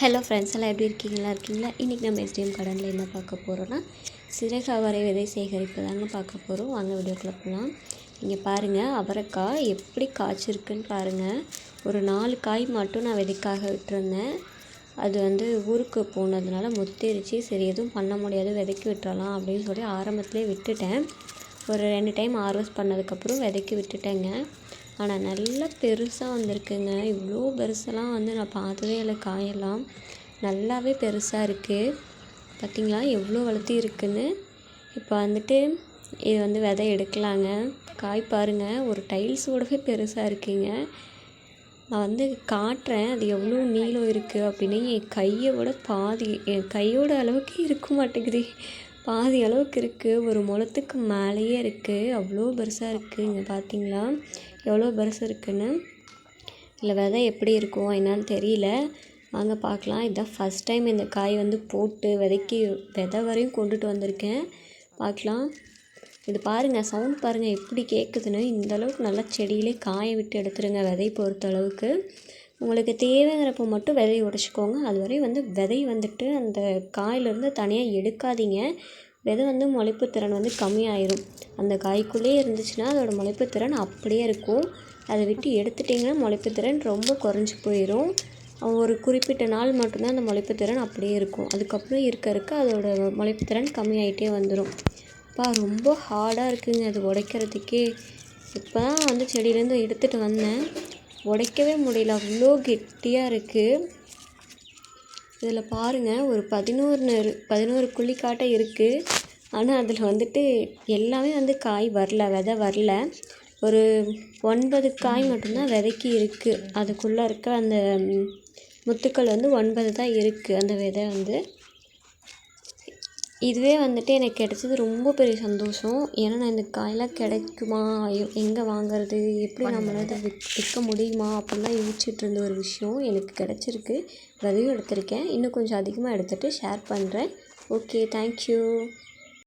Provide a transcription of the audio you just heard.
Hello friends எல்லாம் எப்படி இருக்கீங்களா? இருக்கீங்களா? இன்றைக்கி நம்ம எஸ்டிஎம் கார்டனில் என்ன பார்க்க போகிறோன்னா சிறகு அவரை விதை சேகரிப்பு தாங்க பார்க்க போகிறோம் வாங்க வீடியோக்குள்ளே போகலாம் நீங்கள் பாருங்கள் அவரைக்காய் எப்படி காய்ச்சிருக்குன்னு பாருங்கள் ஒரு நாலு காய் மட்டும் நான் விதைக்காக விட்டுருந்தேன். அது வந்து ஊருக்கு போனதுனால முத்திருச்சு. சரி எதுவும் பண்ண முடியாது. விதைக்கி விட்டுறலாம் அப்படின்னு சொல்லி ஆரம்பத்துலேயே விட்டுட்டேன். ஒரு ரெண்டு டைம் ஹார்வெஸ்ட் பண்ணதுக்கப்புறம் விதைக்கி விட்டுட்டேங்க. ஆனால் நல்லா பெருசாக வந்திருக்குங்க. இவ்வளோ பெருசெல்லாம் வந்து நான் பார்த்ததே இல்லை. காயெல்லாம் நல்லாவே பெருசாக இருக்குது பார்த்திங்களா எவ்வளோ வளர்த்தி இருக்குன்னு. இப்போ வந்துட்டு இது வந்து விதை எடுக்கலாங்க. காய் பாருங்கள் ஒரு டைல்ஸ் கூடவே பெருசாக இருக்குங்க. நான் வந்து காட்டுறேன். அது எவ்வளோ நீளம் இருக்குது அப்படின்னு. என் கையை விட பாதி என் கையோட அளவுக்கு இருக்க மாட்டேங்குது. பாதி அளவுக்கு இருக்குது ஒரு முளத்துக்கு மேலேயே இருக்குது அவ்வளோ பெருசாக இருக்குது இங்கே பார்த்தீங்களா எவ்வளோ பெருசு இருக்குன்னு? இல்லை விதை எப்படி இருக்கும் என்னன்னு தெரியல. வாங்க பார்க்கலாம் இதுதான் ஃபஸ்ட் டைம் இந்த காய் வந்து போட்டு விதைக்கி விதை வரையும் கொண்டுட்டு வந்திருக்கேன். பார்க்கலாம் இது பாருங்கள் சவுண்ட் பாருங்கள் எப்படி கேட்குதுன்னு இந்த அளவுக்கு நல்லா செடியிலே காய விட்டு எடுத்துருங்க விதை பொறுத்த அளவுக்கு. உங்களுக்கு தேவைங்கிறப்போ மட்டும் விதையை உடச்சிக்கோங்க. அது வரையும் வந்து விதை வந்துட்டு அந்த காயிலேருந்து தனியாக எடுக்காதீங்க. விதை வந்து முளைப்பு திறன் வந்து கம்மியாயிரும். அந்த காய்க்குள்ளேயே இருந்துச்சுன்னா அதோடய முளைப்பு திறன் அப்படியே இருக்கும். அதை விட்டு எடுத்துட்டிங்கன்னா முளைப்பு திறன் ரொம்ப குறைஞ்சி போயிடும் ஒரு குறிப்பிட்ட நாள் மட்டும்தான் அந்த முளைப்பு திறன் அப்படியே இருக்கும். அதுக்கப்புறம் இருக்க இருக்க அதோட முளைப்பு திறன் கம்மியாயிட்டே வந்துடும் அப்பா ரொம்ப ஹார்டாக இருக்குங்க அது உடைக்கிறதுக்கே. இப்போ தான் வந்து செடியிலேருந்து எடுத்துகிட்டு வந்தேன். உடைக்கவே முடியல. அவ்வளோ கெட்டியாக இருக்குது இதில் பாருங்கள் ஒரு பதினோரு பதினோரு குழிக்காட்டம் இருக்குது ஆனால் அதில் வந்துட்டு எல்லாமே வந்து காய் வரல விதை வரல. ஒரு ஒன்பது காய் மட்டும்தான் விதைக்கி இருக்குது அதுக்குள்ளே இருக்க அந்த முத்துக்கள் வந்து ஒன்பது தான் இருக்குது அந்த விதை வந்து. இதுவே வந்துட்டு எனக்கு கிடச்சது ரொம்ப பெரிய சந்தோஷம். ஏன்னா நான் இந்த காயெல்லாம் கிடைக்குமா? எங்கே வாங்குறது? எப்படி நம்மளால் இதை விக் விற்க முடியுமா? அப்படிலாம் யோசிச்சுட்டு இருந்த ஒரு விஷயம் எனக்கு கிடச்சிருக்கு. விதையும் எடுத்திருக்கேன். இன்னும் கொஞ்சம் அதிகமாக எடுத்துகிட்டு ஷேர் பண்ணுறேன் ஓகே தேங்க்யூ